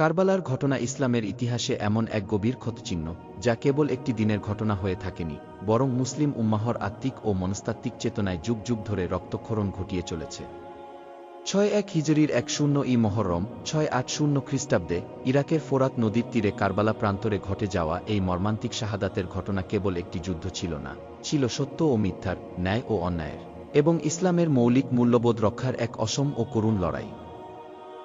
কারবালার ঘটনা ইসলামের ইতিহাসে এমন এক গভীর ক্ষতচিহ্ন, যা কেবল একটি দিনের ঘটনা হয়ে থাকেনি, বরং মুসলিম উম্মাহর আত্মিক ও মনস্তাত্ত্বিক চেতনায় যুগ যুগ ধরে রক্তক্ষরণ ঘটিয়ে চলেছে। ছয় এক হিজরির এক শূন্য ই মহরম, ছয় আট শূন্য খ্রিস্টাব্দে ইরাকের ফোরাত নদীর তীরে কারবালা প্রান্তরে ঘটে যাওয়া এই মর্মান্তিক শাহাদাতের ঘটনা কেবল একটি যুদ্ধ ছিল না, ছিল সত্য ও মিথ্যার, ন্যায় ও অন্যায়ের, এবং ইসলামের মৌলিক মূল্যবোধ রক্ষার এক অসম ও করুণ লড়াই।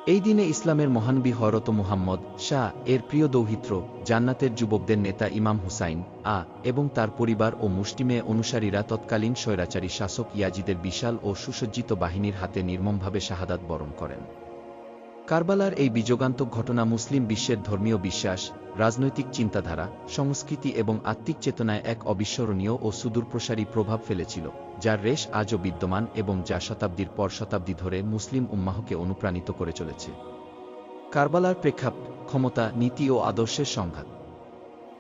এই দিনে ইসলামের মহানবী হরত মুহাম্মদ শাহ এর প্রিয় দৌহিত্র, জান্নাতের যুবকদের নেতা ইমাম হুসাইন, আ, এবং তার পরিবার ও মুষ্টিমে অনুসারীরা তৎকালীন স্বৈরাচারী শাসক ইয়াজিদের বিশাল ও সুসজ্জিত বাহিনীর হাতে নির্মমভাবে শাহাদাত বরণ করেন। কারবালার এই বিযোগান্তক ঘটনা মুসলিম বিশ্বের ধর্মীয় বিশ্বাস, রাজনৈতিক চিন্তাধারা, সংস্কৃতি এবং আত্মিক চেতনায় এক অবিস্মরণীয় ও সুদূরপ্রসারী প্রভাব ফেলেছিল, যার রেশ আজও বিদ্যমান এবং যা শতাব্দীর পর শতাব্দী ধরে মুসলিম উম্মাহকে অনুপ্রাণিত করে চলেছে। কারবালার প্রেক্ষাপ, ক্ষমতা, নীতি ও আদর্শের সংঘাত।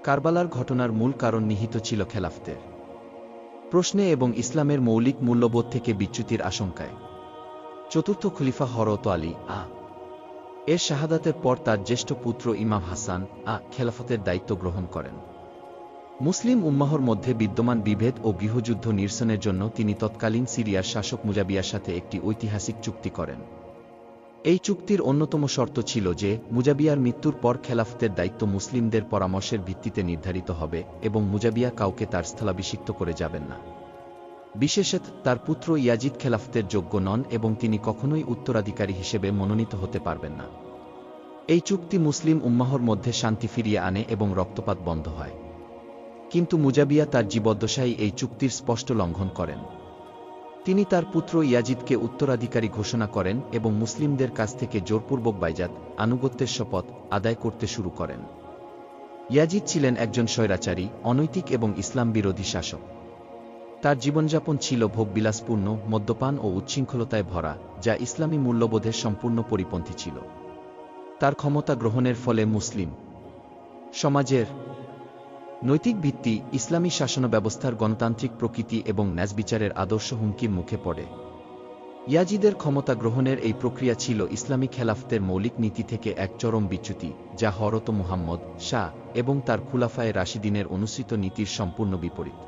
কারবালার ঘটনার মূল কারণ নিহিত ছিল খেলাফতের। প্রশ্নে এবং ইসলামের মৌলিক মূল্যবোধ থেকে বিচ্যুতির আশঙ্কায়। চতুর্থ খলিফা হরত আলী, আ এর শাহাদাতের পর তার জ্যেষ্ঠ পুত্র ইমাম হাসান আ খেলাফতের দায়িত্ব গ্রহণ করেন। মুসলিম উম্মাহর মধ্যে বিদ্যমান বিভেদ ও গৃহযুদ্ধ নিরসনের জন্য তিনি তৎকালীন সিরিয়ার শাসক মুজাবিয়ার সাথে একটি ঐতিহাসিক চুক্তি করেন। এই চুক্তির অন্যতম শর্ত ছিল যে, মুজাবিয়ার মৃত্যুর পর খেলাফতের দায়িত্ব মুসলিমদের পরামর্শের ভিত্তিতে নির্ধারিত হবে এবং মুজাবিয়া কাউকে তার স্থলাভিষিক্ত করে যাবেন না। বিশেষত তার পুত্র ইয়াজিদ খেলাফতের যোগ্য নন এবং তিনি কখনোই উত্তরাধিকারী হিসেবে মনোনীত হতে পারবেন না। এই চুক্তি মুসলিম উম্মাহর মধ্যে শান্তি ফিরিয়ে আনে এবং রক্তপাত বন্ধ হয়। কিন্তু মুজাবিয়া তার জীবদ্দশায় এই চুক্তির স্পষ্ট লঙ্ঘন করেন। তিনি তার পুত্র ইয়াজিদকে উত্তরাধিকারী ঘোষণা করেন এবং মুসলিমদের কাছ থেকে জোরপূর্বক বাইজাত, আনুগত্যের শপথ আদায় করতে শুরু করেন। ইয়াজিদ ছিলেন একজন স্বৈরাচারী, অনৈতিক এবং ইসলাম বিরোধী শাসক। তার জীবনযাপন ছিল ভোগবিলাসপূর্ণ, মদ্যপান ও উচ্ছৃঙ্খলতায় ভরা, যা ইসলামী মূল্যবোধের সম্পূর্ণ পরিপন্থী ছিল। তার ক্ষমতা গ্রহণের ফলে মুসলিম সমাজের নৈতিক ভিত্তি, ইসলামী শাসন ব্যবস্থার গণতান্ত্রিক প্রকৃতি এবং ন্যাজবিচারের আদর্শ হুমকির মুখে পড়ে। ইয়াজিদের ক্ষমতা গ্রহণের এই প্রক্রিয়া ছিল ইসলামী খেলাফতের মৌলিক নীতি থেকে এক চরম বিচ্যুতি, যা হরত মুহাম্মদ শাহ এবং তার খুলাফায় রাশিদিনের অনুসৃত নীতির সম্পূর্ণ বিপরীত।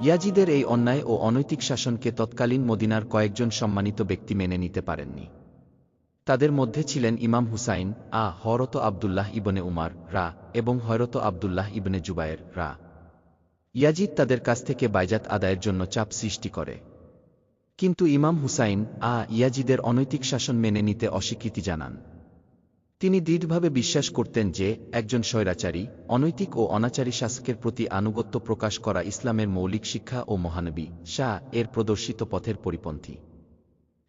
ইয়াজিদের এই অন্যায় ও অনৈতিক শাসনকে তৎকালীন মদিনার কয়েকজন সম্মানিত ব্যক্তি মেনে নিতে পারেননি। তাদের মধ্যে ছিলেন ইমাম হুসাইন, আ হরত আবদুল্লাহ ইবনে উমার, রা এবং হরত আবদুল্লাহ ইবনে জুবায়ের, রা। ইয়াজিদ তাদের কাছ থেকে বাইজাত আদায়ের জন্য চাপ সৃষ্টি করে। কিন্তু ইমাম হুসাইন, আ ইয়াজিদের অনৈতিক শাসন মেনে নিতে অস্বীকৃতি জানান। তিনি দৃঢ়ভাবে বিশ্বাস করতেন যে, একজন স্বৈরাচারী, অনৈতিক ও অনাচারী শাসকের প্রতি আনুগত্য প্রকাশ করা ইসলামের মৌলিক শিক্ষা ও মহানবী শাহ এর প্রদর্শিত পথের পরিপন্থী।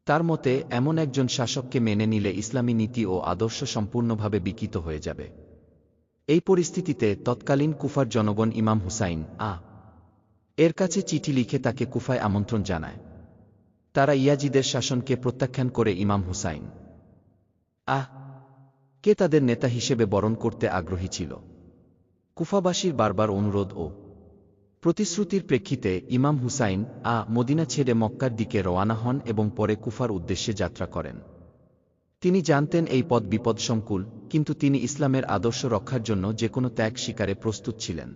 তার মতে, এমন একজন শাসককে মেনে নিলে ইসলামী নীতি ও আদর্শ সম্পূর্ণভাবে বিকৃত হয়ে যাবে। এই পরিস্থিতিতে তৎকালীন কুফার জনগণ ইমাম হুসাইন, আ, এর কাছে চিঠি লিখে তাকে কুফায় আমন্ত্রণ জানায়। তারা ইয়াজিদের শাসনকে প্রত্যাখ্যান করে ইমাম হুসাইন আহ কে তাদের নেতা হিসেবে বরণ করতে আগ্রহী ছিল? কুফাবাসীর বারবার অনুরোধ ও প্রতিশ্রুতির প্রেক্ষিতে ইমাম হুসাইন আ মদিনা ছেড়ে মক্কার দিকে রওয়ানা হন এবং পরে কুফার উদ্দেশ্যে যাত্রা করেন। তিনি জানতেন এই পদ বিপদসংকুল, কিন্তু তিনি ইসলামের আদর্শ রক্ষার জন্য যে কোনো ত্যাগ শিকারে প্রস্তুত ছিলেন।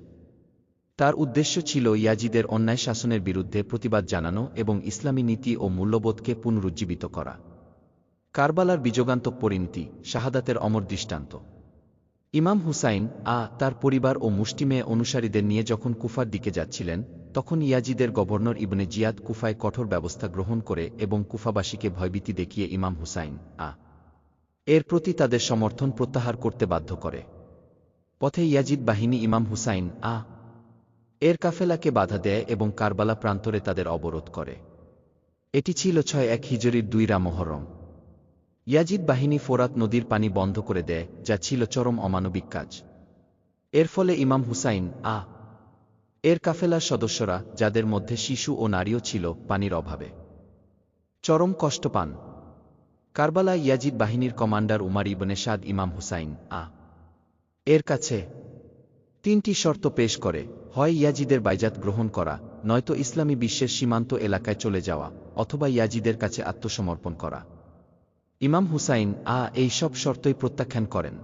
তার উদ্দেশ্য ছিল ইয়াজিদের অন্যায় শাসনের বিরুদ্ধে প্রতিবাদ জানানো এবং ইসলামী নীতি ও মূল্যবোধকে পুনরুজ্জীবিত করা। কারবালার বিযোগান্তক পরিণতি, শাহাদাতের অমর দৃষ্টান্ত। ইমাম হুসাইন, আ, তার পরিবার ও মুষ্টিমেয় অনুসারীদের নিয়ে যখন কুফার দিকে যাচ্ছিলেন, তখন ইয়াজিদের গভর্নর ইবনে জিয়াদ কুফায় কঠোর ব্যবস্থা গ্রহণ করে এবং কুফাবাসীকে ভয়ভীতি দেখিয়ে ইমাম হুসাইন, আ, এর প্রতি তাদের সমর্থন প্রত্যাহার করতে বাধ্য করে। পথে ইয়াজিদ বাহিনী ইমাম হুসাইন, আ, এর কাফেলাকে বাধা দেয় এবং কারবালা প্রান্তরে তাদের অবরোধ করে। এটি ছিল ছয় এক হিজরির দুই রামহরম ইয়াজিদ বাহিনী ফোরাত নদীর পানি বন্ধ করে দেয়, যা ছিল চরম অমানবিক কাজ। এর ফলে ইমাম হুসাইন, আ, এর কাফেলার সদস্যরা, যাদের মধ্যে শিশু ও নারীও ছিল, পানির অভাবে। চরম কষ্ট পান। কারবালা ইয়াজিদ বাহিনীর commander Umar ibn Saad Imam Hussain, আ, এর কাছে তিনটি শর্ত পেশ করে, হয় ইয়াজিদের বাইজাত গ্রহণ করা, নয়তো ইসলামী বিশ্বের সীমান্ত এলাকায় চলে যাওয়া, অথবা ইয়াজিদের কাছে আত্মসমর্পণ করা। ইমাম হুসাইন আ এই সব শর্তই প্রত্যাখ্যান করেন।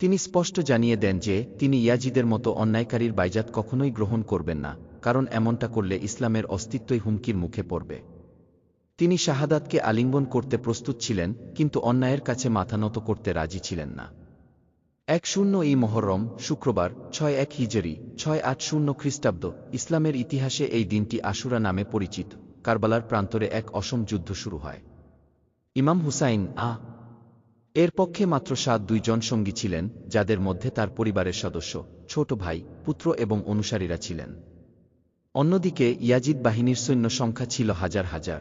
তিনি স্পষ্ট জানিয়ে দেন যে, তিনি ইয়াজিদের মতো অন্যায়কারীর বাইজাত কখনোই গ্রহণ করবেন না, কারণ এমনটা করলে ইসলামের অস্তিত্বই হুমকির মুখে পড়বে। তিনি শাহাদাতকে আলিঙ্গন করতে প্রস্তুত ছিলেন, কিন্তু অন্যায়ের কাছে মাথা নত করতে রাজি ছিলেন না। এক শূন্য ই মহরম, শুক্রবার, ছয় এক হিজরি, ছয় আট শূন্য খ্রিস্টাব্দ, ইসলামের ইতিহাসে এই দিনটি আশুরা নামে পরিচিত, কারবালার প্রান্তরে এক অসম যুদ্ধ শুরু হয়। ইমাম হুসাইন, আ। এর পক্ষে মাত্র সাত দুইজন সঙ্গী ছিলেন, যাদের মধ্যে তার পরিবারের সদস্য, ছোট ভাই, পুত্র এবং অনুসারীরা ছিলেন। অন্যদিকে ইয়াজিদ বাহিনীর সৈন্য সংখ্যা ছিল হাজার হাজার।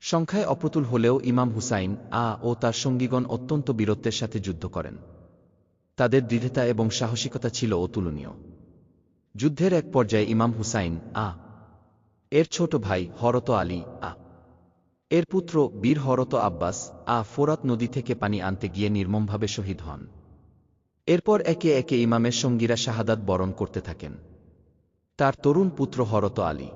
সংখ্যায় অপ্রতুল হলেও ইমাম হুসাইন, আ ও তার সঙ্গীগণ অত্যন্ত বীরত্বের সাথে যুদ্ধ করেন। তাদের দৃঢ়তা এবং সাহসিকতা ছিল অতুলনীয়। যুদ্ধের এক পর্যায়ে ইমাম হুসাইন, আ। এর ছোট ভাই হরত আলী, আ। এর পুত্র বীর হরত আব্বাস আ ফোরাত নদী থেকে পানি আনতে গিয়ে নির্মমভাবে শহীদ হন। এরপর একে একে ইমামের সঙ্গীরা শাহাদাত বরণ করতে থাকেন। তার তরুণ পুত্র হরত আলী।